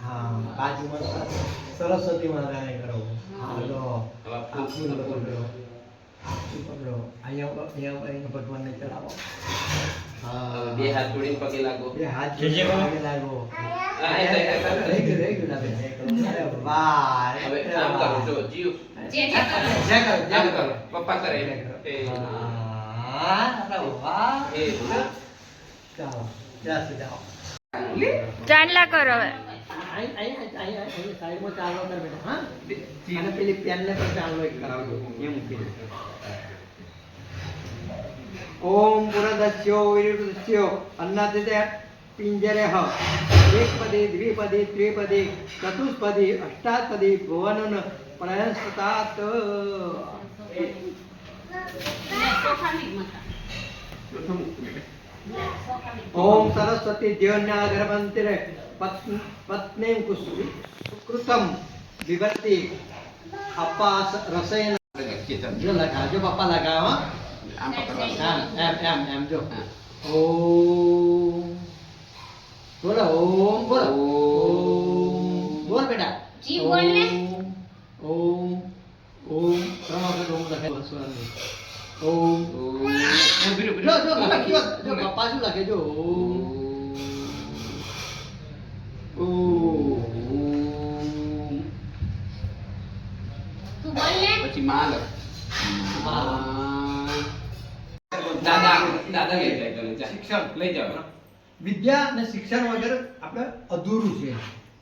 હા બાજુમાં સરસ્વતી માતાને કરો હા લો હવે આ ફૂલ પકડો આ ફૂલ પકડો અહીંયા અહીંયા અહીંયા ભગવાનને ચડાવો હવે બે હાથ જોડીને પગે લાગો બે હાથ જોડીને પગે લાગો હા, એ તો- એ તો- રહી ગયું, રહી ગયું ડાબે. અરે વાહ હવે આમ કરો જો જીવ જે જે કરે જ્યાં કરો, આમ જ્યાં કરો કરો. પપ્પા કરે જ્યાં કરો. એ હા, અરે વાહ. એ ચાલો, ત્યાં સુધી જાઓ. ચાંદલા કરો હવે અહીં- અહીં- અહીં- અહીં- અહીં સાઈડમાં ચાલો કર બેટા, હા? અને પેલી પેનને પણ ચાલો એક કરાવજો. એ મૂકી દે. ઓમ પુરદસ્યો વિરુદ્ધસ્યો અન્નાદિતે પિંજરે હ એકપદી દ્વિપદી ત્રિપદી ચતુષ્પદી અષ્ટાપદી ભુવનન પ્રયસ્તાત અને સોખાની જ મતા. પ્રથમ બેટા. ઓમ સરસ્વતી દેવના ગર્ભંતિરે પત્ની સુકૃતમ વિભક્તિ અપાસ રસેન. જો લગાવજો પપ્પા લગાવો એમ એમ એમ જો. ઓમ બોલો ઓમ બોલો ઓમ બોલ બેટા જી બોલ ને. ઓમ ઓમ ત્રણ વખત ઓમ લખાય ઓમ. ઓમ. ઊભી જો જો લખ્યો જો પપ્પા શું લખે જો ઓમ. ઓમ ઓમ. તું બોલ ને પછી માં લખ દાદા દાદા લઈ જાય તને શિક્ષણ. લઈ જાઓ. વિદ્યા અને શિક્ષણ વગર આપણે અધૂરું છે.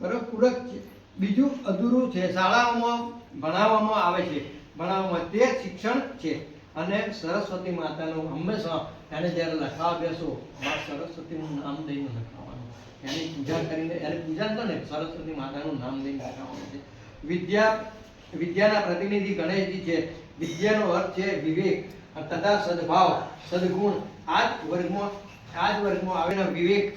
બરાબર પૂરક છે. બીજું અધૂરું છે. શાળાઓમાં ભણાવવામાં આવે છે. ભણાવવામાં તે શિક્ષણ છે. અને સરસ્વતી માતાનું હંમેશા એને જ્યારે લખાવા બેસો, માં સરસ્વતીનું નામ દઈને લખાવવાનું એની પૂજા કરીને, એને પૂજા તો ને, સરસ્વતી માતાનું નામ દઈને લખાવવાનું છે. વિદ્યા, વિદ્યાના પ્રતિનિધિ ગણેશજી છે. વિદ્યાનો અર્થ છે વિવેક. તથા સદભાવ, સદગુણ. આ જ વર્ગમાં આ જ વર્ગમાં આવેલા વિવેક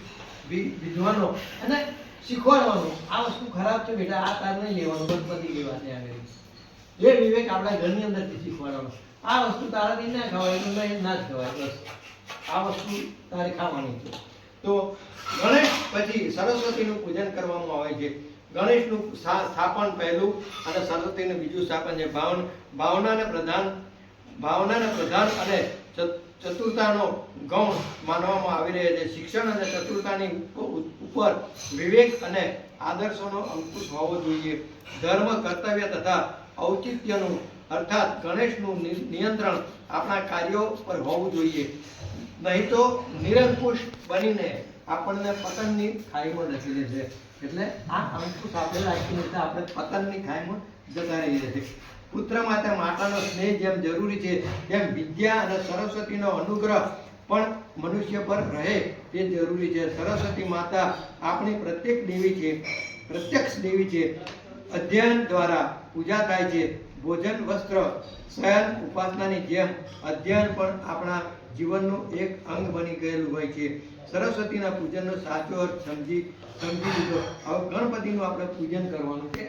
વિદ્વાનો અને શીખવાડવાનું. આ વસ્તુ ખરાબ છે બેટા, આ તાર નહીં લેવાનું, ગણપતિ લેવા ત્યાં આગળ એ વિવેક આપણા ઘરની અંદરથી શીખવાડવાનો. આ વસ્તુ તારાથી ના ખવાય, એનું નહીં, ના જ ખવાય, બસ. આ વસ્તુ તારે ખાવાની છે. તો ગણેશ પછી સરસ્વતીનું પૂજન કરવામાં આવે છે. ગણેશનું સ્થાપન પહેલું અને સરસ્વતીનું બીજું સ્થાપન છે. ભાવન, ભાવનાને પ્રધાન ભાવનાને પ્રધાન અને ચતુરતાનો ગૌણ માનવામાં આવી રહ્યા છે. શિક્ષણ અને ચતુરતાની ઉપર વિવેક અને આદર્શોનો અંકુશ હોવો જોઈએ. ધર્મ, કર્તવ્ય તથા ઔચિત્યનું અર્થાત ગણેશનું નિયંત્રણ આપણા કાર્યો પર હોવું જોઈએ. નહીં તો નિરંકુશ બનીને આપણને પતનની ખાઈમાં ધકેલે છે. એટલે આ અંકુશ આપણે રાખીને આપણે પતનની ખાઈમાં જતા રહીએ પુત્ર માટે માતાનો સ્નેહ જેમ જરૂરી છે, તેમ વિદ્યા અને સરસ્વતીનો અનુગ્રહ પણ મનુષ્ય પર રહે તે જરૂરી છે. સરસ્વતી માતા આપણી પ્રત્યેક દેવી છે, પ્રત્યક્ષ દેવી છે. અધ્યયન દ્વારા પૂજા થાય છે. ભોજન, વસ્ત્ર, શયન, ઉપાસનાની જેમ અધ્યયન પણ આપણા જીવનનું એક અંગ બની ગયેલું હોય છે. સરસ્વતીના પૂજનનો સાચો અર્થ સમજી સમજી લીધો. હવે ગણપતિનું આપણે પૂજન કરવાનું છે.